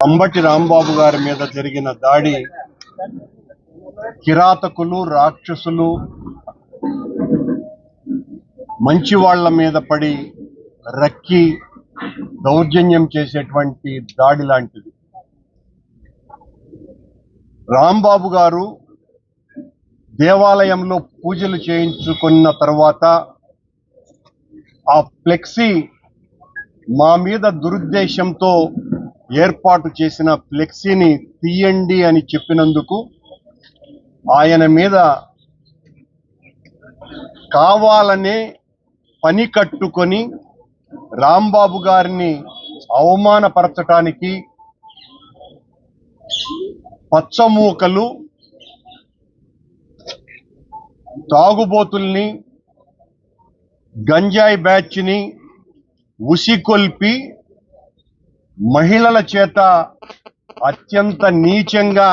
అంబటి రాంబాబు గారి మీద జరిగిన దాడి కిరాతకులు రాక్షసులు మంచి వాళ్ళ మీద పడి రక్కి దౌర్జన్యం చేసేటువంటి దాడి లాంటిది. రాంబాబు గారు దేవాలయంలో పూజలు చేయించుకున్న తర్వాత ఆ ఫ్లెక్సీ మా మీద దురుద్దేశంతో ఏర్పాటు చేసిన ఫ్లెక్సీని తీయండి అని చెప్పినందుకు ఆయన మీద కావాలనే పని కట్టుకొని రాంబాబు గారిని అవమానపరచటానికి పచ్చమూకలు తాగుబోతుల్ని గంజాయి బ్యాచ్ని ఉసికొల్పి మహిళల చేత అత్యంత నీచంగా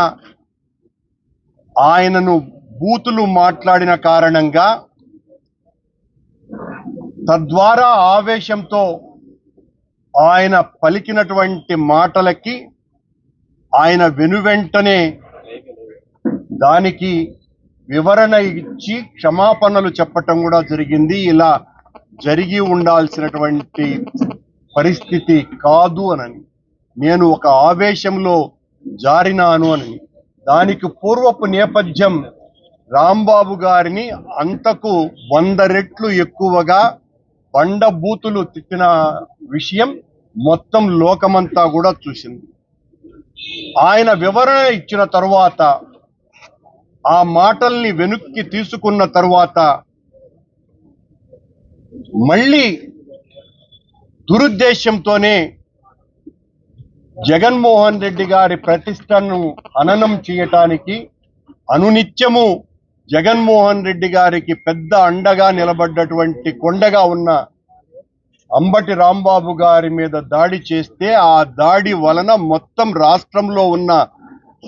ఆయనను బూతులు మాట్లాడిన కారణంగా తద్వారా ఆవేశంతో ఆయన పలికినటువంటి మాటలకి ఆయన వెనువెంటనే దానికి వివరణ ఇచ్చి క్షమాపణలు చెప్పటం కూడా జరిగింది. ఇలా జరిగి ఉండాల్సినటువంటి పరిస్థితి కాదు అనని. నేను ఒక ఆవేశంలో జారినాను అని దానికి పూర్వపు నేపథ్యం రాంబాబు గారిని అంతకు వంద రెట్లు ఎక్కువగా బండబూతులు తిట్టిన విషయం మొత్తం లోకమంతా కూడా చూసింది. ఆయన వివరణ ఇచ్చిన తరువాత ఆ మాటల్ని వెనుక్కి తీసుకున్న తరువాత మళ్ళీ దురుద్దేశంతోనే జగన్మోహన్ రెడ్డి గారి ప్రతిష్టను హననం చేయటానికి అనునిత్యము జగన్మోహన్ రెడ్డి గారికి పెద్ద అండగా నిలబడ్డటువంటి కొండగా ఉన్న అంబటి రాంబాబు గారి మీద దాడి చేస్తే ఆ దాడి వలన మొత్తం రాష్ట్రంలో ఉన్న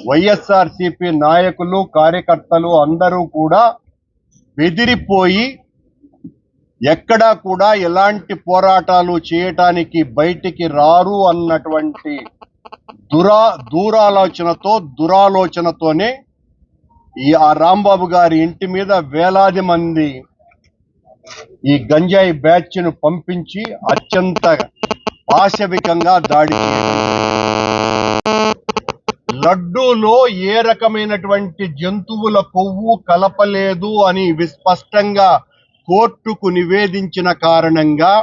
వైఎస్ఆర్సిపి నాయకులు కార్యకర్తలు అందరూ కూడా బెదిరిపోయి ఎక్కడా కూడా ఎలాంటి పోరాటాలు చేయటానికి బయటికి రారు అన్నటువంటి దురా దూరాలోచనతో దురాలోచనతోనే ఈ ఆ రాంబాబు గారి ఇంటి మీద వేలాది మంది ఈ గంజాయి బ్యాచ్ను పంపించి అత్యంత పాశవికంగా దాడి లడ్డూలో ఏ రకమైనటువంటి జంతువుల కొవ్వు కలపలేదు అని విస్పష్టంగా కోర్టుకు నివేదించిన కారణంగా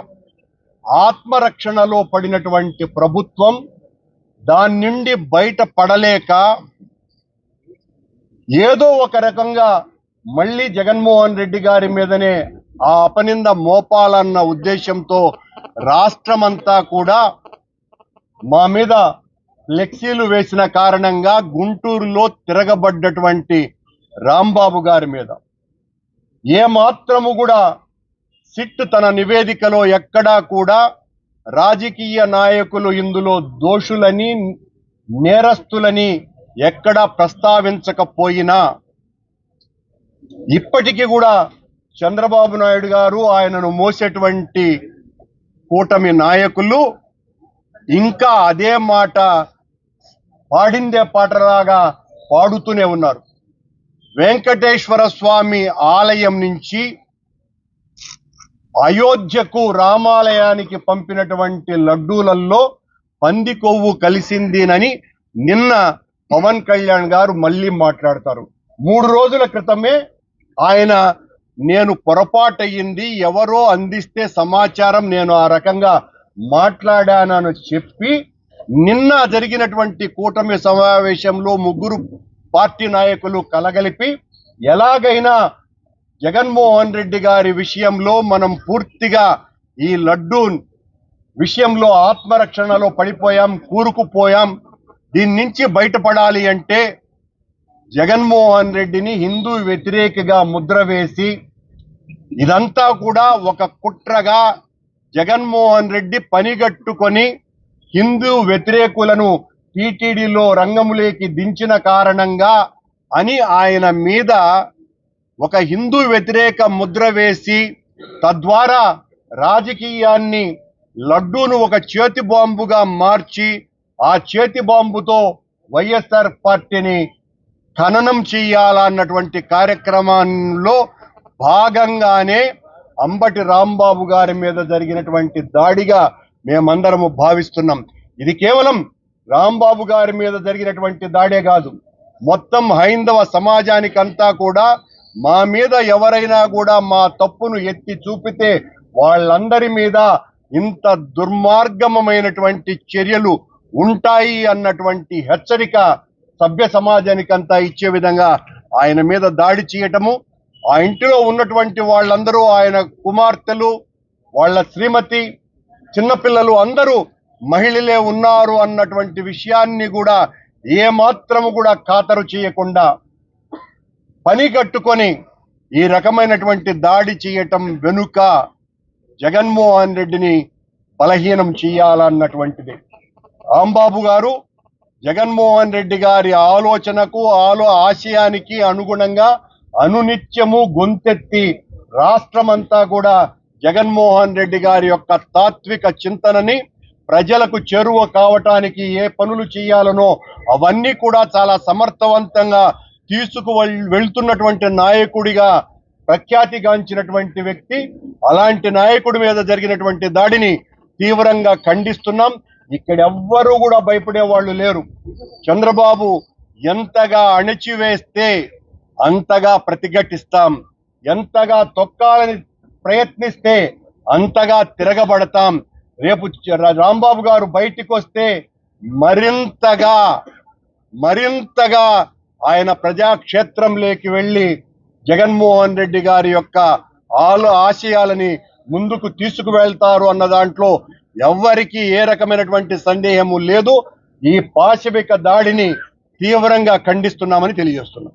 ఆత్మరక్షణలో పడినటువంటి ప్రభుత్వం దాని నుండి బయట పడలేక ఏదో ఒక రకంగా మళ్ళీ జగన్మోహన్ రెడ్డి గారి మీదనే ఆ అపనింద మోపాలన్న ఉద్దేశంతో రాష్ట్రమంతా కూడా మా మీద ఫ్లెక్సీలు వేసిన కారణంగా గుంటూరులో తిరగబడ్డటువంటి రాంబాబు గారి మీద. ఏ మాత్రము కూడా సిట్ తన నివేదికలో ఎక్కడా కూడా రాజకీయ నాయకులు ఇందులో దోషులని నేరస్తులని ఎక్కడా ప్రస్తావించకపోయినా ఇప్పటికీ కూడా చంద్రబాబు నాయుడు గారు ఆయనను మోసేటువంటి కూటమి నాయకులు ఇంకా అదే మాట పాడిందే పాటలాగా పాడుతూనే ఉన్నారు. వెంకటేశ్వర స్వామి ఆలయం నుంచి అయోధ్యకు రామాలయానికి పంపినటువంటి లడ్డూలలో పంది కొవ్వు కలిసిందినని నిన్న పవన్ కళ్యాణ్ గారు మళ్ళీ మాట్లాడతారు. మూడు రోజుల క్రితమే ఆయన నేను పొరపాటయ్యింది ఎవరో అందిస్తే సమాచారం నేను ఆ రకంగా మాట్లాడానని చెప్పి నిన్న జరిగినటువంటి కూటమి సమావేశంలో ముగ్గురు పార్టీ నాయకులు కలగలిపి ఎలాగైనా జగన్మోహన్ రెడ్డి గారి విషయంలో మనం పూర్తిగా ఈ లడ్డూ విషయంలో ఆత్మరక్షణలో పడిపోయాం కూరుకుపోయాం. దీని నుంచి బయటపడాలి అంటే జగన్మోహన్ రెడ్డిని హిందూ వ్యతిరేకగా ముద్ర వేసి ఇదంతా కూడా ఒక కుట్రగా జగన్మోహన్ రెడ్డి పనిగట్టుకొని హిందూ వ్యతిరేకులను టీటీడీలో రంగములేకి దించిన కారణంగా అని ఆయన మీద ఒక హిందూ వ్యతిరేక ముద్ర వేసి తద్వారా రాజకీయాన్ని లడ్డూను ఒక చేతి బాంబుగా మార్చి ఆ చేతి బాంబుతో వైఎస్ఆర్ పార్టీని ఖననం చేయాలన్నటువంటి కార్యక్రమంలో భాగంగానే అంబటి రాంబాబు గారి మీద జరిగినటువంటి దాడిగా మేమందరము భావిస్తున్నాం. ఇది కేవలం రాంబాబు గారి మీద జరిగినటువంటి దాడే కాదు. మొత్తం హైందవ సమాజానికంతా కూడా మా మీద ఎవరైనా కూడా మా తప్పును ఎత్తి చూపితే వాళ్ళందరి మీద ఇంత దుర్మార్గమైనటువంటి చర్యలు ఉంటాయి అన్నటువంటి హెచ్చరిక సభ్య సమాజానికంతా ఇచ్చే విధంగా ఆయన మీద దాడి చేయటము ఆ ఇంటిలో ఉన్నటువంటి వాళ్ళందరూ ఆయన కుమార్తెలు వాళ్ళ శ్రీమతి చిన్నపిల్లలు అందరూ మహిళలే ఉన్నారు అన్నటువంటి విషయాన్ని కూడా ఏమాత్రము కూడా ఖాతరు చేయకుండా పని కట్టుకొని ఈ రకమైనటువంటి దాడి చేయటం వెనుక జగన్మోహన్ రెడ్డిని బలహీనం చేయాలన్నటువంటిది. రాంబాబు గారు జగన్మోహన్ రెడ్డి గారి ఆలోచనకు ఆలో ఆశయానికి అనుగుణంగా అనునిత్యము గొంతెత్తి రాష్ట్రమంతా కూడా జగన్మోహన్ రెడ్డి గారి యొక్క తాత్విక చింతనని ప్రజలకు చేరువ కావటానికి ఏ పనులు చేయాలనో అవన్నీ కూడా చాలా సమర్థవంతంగా తీసుకు వెళ్తున్నటువంటి నాయకుడిగా ప్రఖ్యాతిగాంచినటువంటి వ్యక్తి. అలాంటి నాయకుడి మీద జరిగినటువంటి దాడిని తీవ్రంగా ఖండిస్తున్నాం. ఇక్కడ ఎవ్వరూ కూడా భయపడే వాళ్ళు లేరు. చంద్రబాబు ఎంతగా అణచివేస్తే అంతగా ప్రతిఘటిస్తాం. ఎంతగా తొక్కాలని ప్రయత్నిస్తే అంతగా తిరగబడతాం. రేపు రాంబాబు గారు బయటికి వస్తే మరింతగా మరింతగా ఆయన ప్రజాక్షేత్రంలోకి వెళ్ళి జగన్మోహన్ రెడ్డి గారి యొక్క ఆలో ఆశయాలని ముందుకు తీసుకువెళ్తారు అన్న దాంట్లో ఎవ్వరికీ ఏ రకమైనటువంటి సందేహము లేదు. ఈ పాశవిక దాడిని తీవ్రంగా ఖండిస్తున్నామని తెలియజేస్తున్నాం.